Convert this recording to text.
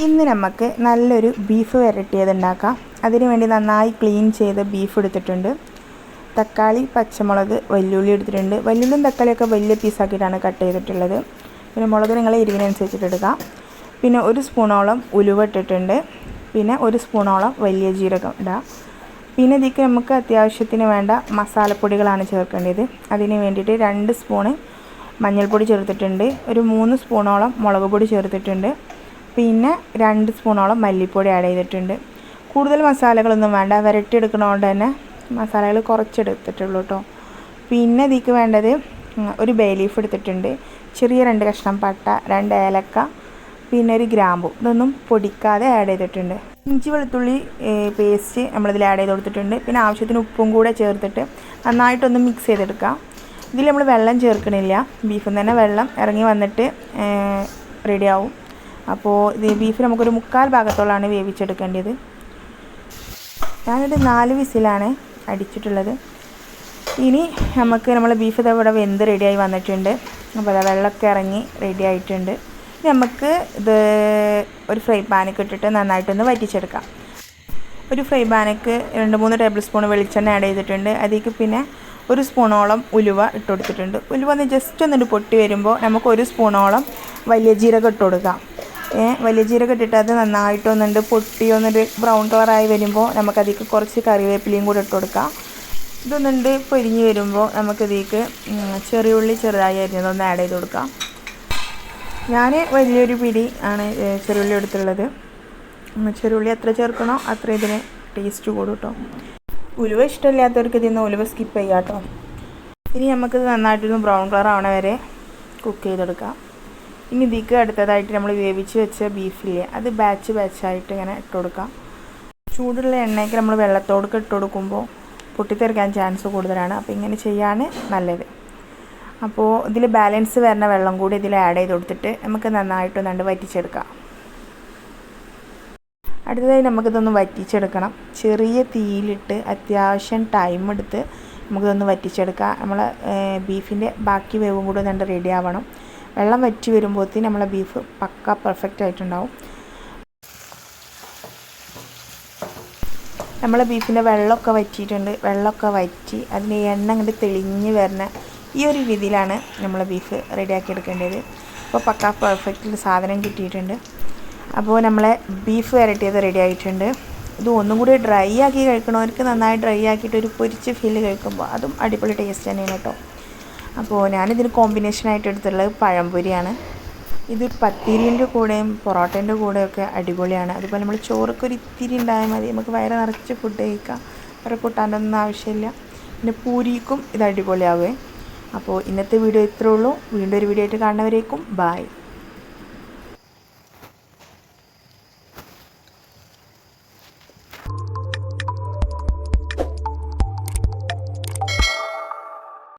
ഇന്ന് നമുക്ക് നല്ലൊരു ബീഫ് വരട്ടിയത് ഉണ്ടാക്കാം അതിനുവേണ്ടി നന്നായി ക്ലീൻ ചെയ്ത ബീഫ് എടുത്തിട്ടുണ്ട്. തക്കാളി പച്ചമുളക് വല്യുള്ളി എടുത്തിട്ടുണ്ട്. വല്യുള്ളിയും തക്കാളിയൊക്കെ വലിയ പീസാക്കിയിട്ടാണ് കട്ട് ചെയ്തിട്ടുള്ളത്. പിന്നെ മുളക് നിങ്ങൾ എരിവിനനുസരിച്ചിട്ട് എടുക്കാം. പിന്നെ ഒരു സ്പൂണോളം ഉലുവ ഇട്ടിട്ടുണ്ട്. പിന്നെ ഒരു സ്പൂണോളം വലിയ ജീരകം ഇടാം. പിന്നെ ഇതിക്ക് നമുക്ക് അത്യാവശ്യത്തിന് വേണ്ട മസാലപ്പൊടികളാണ് ചേർക്കേണ്ടത്. അതിന് വേണ്ടിയിട്ട് രണ്ട് സ്പൂണ് മഞ്ഞൾപ്പൊടി ചേർത്തിട്ടുണ്ട്. ഒരു മൂന്ന് സ്പൂണോളം മുളക് പൊടി ചേർത്തിട്ടുണ്ട്. പിന്നെ രണ്ട് സ്പൂണോളം മല്ലിപ്പൊടി ആഡ് ചെയ്തിട്ടുണ്ട്. കൂടുതൽ മസാലകളൊന്നും വേണ്ട. വരട്ടിയെടുക്കണതുകൊണ്ട് തന്നെ മസാലകൾ കുറച്ചെടുത്തിട്ടുള്ളൂ കേട്ടോ പിന്നെ ഇതിക്ക് വേണ്ടത് ഒരു ബേ ലീഫ് എടുത്തിട്ടുണ്ട്. ചെറിയ രണ്ട് കഷ്ണം പട്ട രണ്ട് ഏലക്ക പിന്നെ ഒരു ഗ്രാമ്പു. ഇതൊന്നും പൊടിക്കാതെ ആഡ് ചെയ്തിട്ടുണ്ട്. ഇഞ്ചി വെളുത്തുള്ളി പേസ്റ്റ് നമ്മളിതിൽ ആഡ് ചെയ്ത് കൊടുത്തിട്ടുണ്ട്. പിന്നെ ആവശ്യത്തിന് ഉപ്പും കൂടെ ചേർത്തിട്ട് നന്നായിട്ടൊന്ന് മിക്സ് ചെയ്തെടുക്കാം ഇതിൽ നമ്മൾ വെള്ളം ചേർക്കണില്ല. ബീഫിൽ നിന്ന് തന്നെ വെള്ളം ഇറങ്ങി വന്നിട്ട് റെഡിയാവും അപ്പോൾ ഇത് ബീഫ് നമുക്കൊരു മുക്കാൽ ഭാഗത്തോളാണ് വേവിച്ചെടുക്കേണ്ടത്. ഞാനൊരു നാല് വിസിലാണ് അടിച്ചിട്ടുള്ളത്. ഇനി നമുക്ക് നമ്മൾ ബീഫ് ഇതാ ഇവിടെ വെന്ത് റെഡിയായി വന്നിട്ടുണ്ട്. അപ്പോൾ അതാ വെള്ളമൊക്കെ ഇറങ്ങി റെഡി ആയിട്ടുണ്ട്. നമുക്ക് ഇത് ഒരു ഫ്രൈ പാനൊക്കെ ഇട്ടിട്ട് നന്നായിട്ടൊന്ന് വറ്റിച്ചെടുക്കാം. ഒരു ഫ്രൈ പാനക്ക് രണ്ട് മൂന്ന് ടേബിൾ സ്പൂൺ വെളിച്ചെണ്ണ ആഡ് ചെയ്തിട്ടുണ്ട്. അതിലേക്ക് പിന്നെ ഒരു സ്പൂണോളം ഉലുവ ഇട്ട് കൊടുത്തിട്ടുണ്ട്. ഉലുവ ഒന്ന് ജസ്റ്റ് ഒന്നിട്ട് പൊട്ടി വരുമ്പോൾ നമുക്ക് ഒരു സ്പൂണോളം വലിയ ജീരകം ഇട്ട് കൊടുക്കാം. വലിയ ജീരകം ഇട്ടിട്ട് അത് നന്നായിട്ടൊന്നുണ്ട് പൊട്ടി ഒന്നൊരു ബ്രൗൺ കളറായി വരുമ്പോൾ നമുക്കതിലേക്ക് കുറച്ച് കറിവേപ്പിലയും കൂടെ ഇട്ട് കൊടുക്കാം. ഇതൊന്നുണ്ട് പൊരിഞ്ഞ് വരുമ്പോൾ നമുക്കിതിലേക്ക് ചെറിയ ഉള്ളി ചെറുതായി അരിഞ്ഞത് ഒന്ന് ആഡ് ചെയ്ത് കൊടുക്കാം. ഞാൻ വലിയൊരു പിടി ആണ് ചെറിയുള്ളി എടുത്തുള്ളത് ചെറിയുള്ളി എത്ര ചേർക്കണോ അത്ര ഇതിന് ടേസ്റ്റ് കൂടും കേട്ടോ ഉലുവ ഇഷ്ടമില്ലാത്തവർക്ക് ഇതിന്ന് ഉലുവ സ്കിപ്പ് ചെയ്യാം കേട്ടോ ഇനി നമുക്കിത് നന്നായിട്ടൊന്ന് ബ്രൗൺ കളർ ആവണ വരെ കുക്ക് ചെയ്തെടുക്കാം. ഇനി ഇതിക്ക് അടുത്തതായിട്ട് നമ്മൾ വേവിച്ച് വെച്ച ബീഫില്ലേ അത് ബാച്ച് ബാച്ചായിട്ട് ഇങ്ങനെ ഇട്ട് കൊടുക്കാം. ചൂടുള്ള എണ്ണയ്ക്ക് നമ്മൾ വെള്ളത്തോടൊക്കെ ഇട്ട് കൊടുക്കുമ്പോൾ പൊട്ടിത്തെറിക്കാൻ ചാൻസ് കൂടുതലാണ്. അപ്പോൾ ഇങ്ങനെ ചെയ്യാണ് നല്ലത്. അപ്പോൾ ഇതിൽ ബാലൻസ് വരുന്ന വെള്ളം കൂടി ഇതിൽ ആഡ് ചെയ്ത് കൊടുത്തിട്ട് നമുക്ക് നന്നായിട്ട് ഒന്ന് വറ്റിച്ചെടുക്കാം. അടുത്തതായി നമുക്കിതൊന്ന് വറ്റിച്ചെടുക്കണം. ചെറിയ തീയിലിട്ട് അത്യാവശ്യം ടൈം എടുത്ത് നമുക്കിതൊന്ന് വറ്റിച്ചെടുക്കാം. നമ്മൾ ബീഫിന്റെ ബാക്കി വേവും കൂടി ഒന്ന് റെഡി ആവണം. വെള്ളം വറ്റി വരുമ്പോഴത്തേന് നമ്മളെ ബീഫ് പക്ക പെർഫെക്റ്റ് ആയിട്ടുണ്ടാവും. നമ്മളെ ബീഫിന്റെ വെള്ളമൊക്കെ വറ്റിയിട്ടുണ്ട്. വെള്ളമൊക്കെ വറ്റി അതിന് എണ്ണ അങ്ങോട്ട് തെളിഞ്ഞ് വരുന്ന ഈ ഒരു രീതിയിലാണ് നമ്മളെ ബീഫ് റെഡിയാക്കി എടുക്കേണ്ടത്. അപ്പോൾ പക്ക പെർഫെക്റ്റ് സാധനം കിട്ടിയിട്ടുണ്ട്. അപ്പോൾ നമ്മളെ ബീഫ് വരട്ടിയത് റെഡി ആയിട്ടുണ്ട്. ഇത് ഒന്നും കൂടി ഡ്രൈ ആക്കി കഴിക്കണവർക്ക് നന്നായി ഡ്രൈ ആക്കിയിട്ട് ഒരു പൊരിച്ച് ഫീൽ കഴിക്കുമ്പോൾ അതും അടിപൊളി ടേസ്റ്റ് തന്നെയാണ് കേട്ടോ. അപ്പോൾ ഞാനിതിന് കോമ്പിനേഷനായിട്ട് എടുത്തുള്ളത് പഴംപൊരിയാണ്. ഇത് പത്തിരിന്റെ കൂടെയും പൊറോട്ടേന്റെ കൂടെയൊക്കെ അടിപൊളിയാണ്. അതുപോലെ നമ്മൾ ചോറൊക്കെ ഒരു ഇത്തിരി ഉണ്ടായാൽ മതി. നമുക്ക് വയറ് നിറച്ച് ഫുഡ് കഴിക്കാം. വേറെ കൂട്ടാനൊന്നും ആവശ്യമില്ല. പിന്നെ പൂരിക്കും ഇത് അടിപൊളിയാവേ. അപ്പോൾ ഇന്നത്തെ വീഡിയോ ഇത്രേ ഉള്ളൂ. വീണ്ടും ഒരു വീഡിയോ ആയിട്ട് കാണുന്നവരേക്കും ബായ്